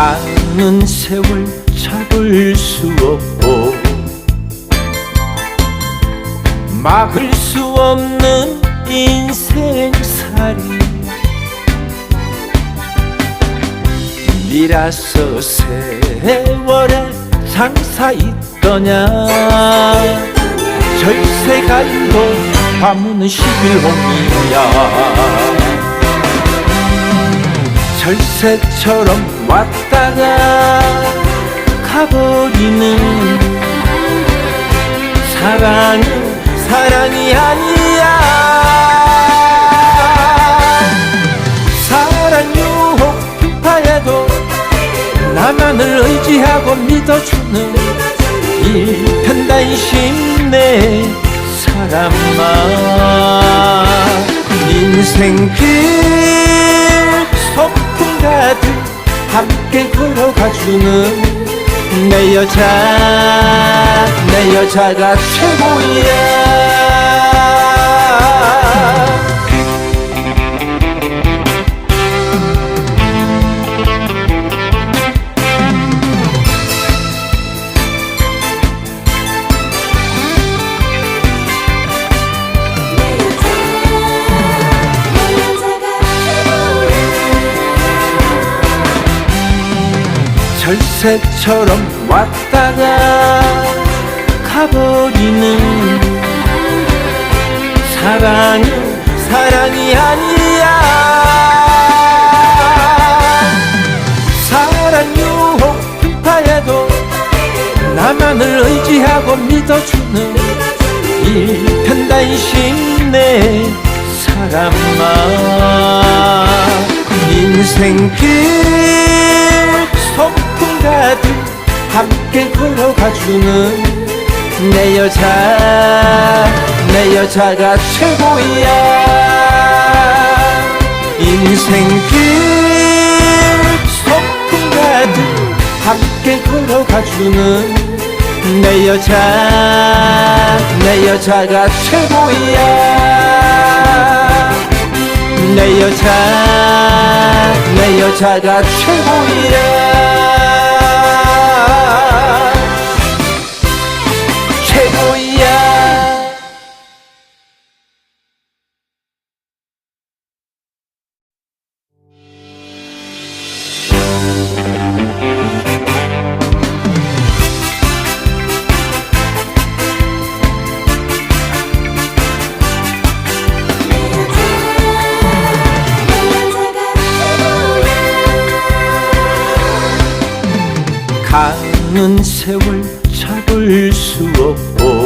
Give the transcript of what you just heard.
가는 세월 잡을 수 없고 막을 수 없는 인생살이 미라서 세월에 장사 있더냐? 절세가 있고 밤은 십일홍이야. 절세처럼 왔다가 가버리는 사랑은 사랑이 아니야. 사랑 유혹 빈파에도 나만을 의지하고 믿어주는 일편단심 내 사람아 인생 길 함께 걸어가주는 내 여자 내 여자가 최고야 절세처럼 왔다가 가버리는 사랑은 사랑이 아니야. 사랑 유혹 빈파에도 나만을 의지하고 믿어주는 일편단심 내 사람아 인생길 소풍 가듯 함께 걸어가주는 내 여자 내 여자가 최고야. 인생길 소풍 가듯 함께 걸어가주는 내 여자 내 여자가 최고야. 내 여자 내 여자가 최고야 가는 세월 잡을 수 없고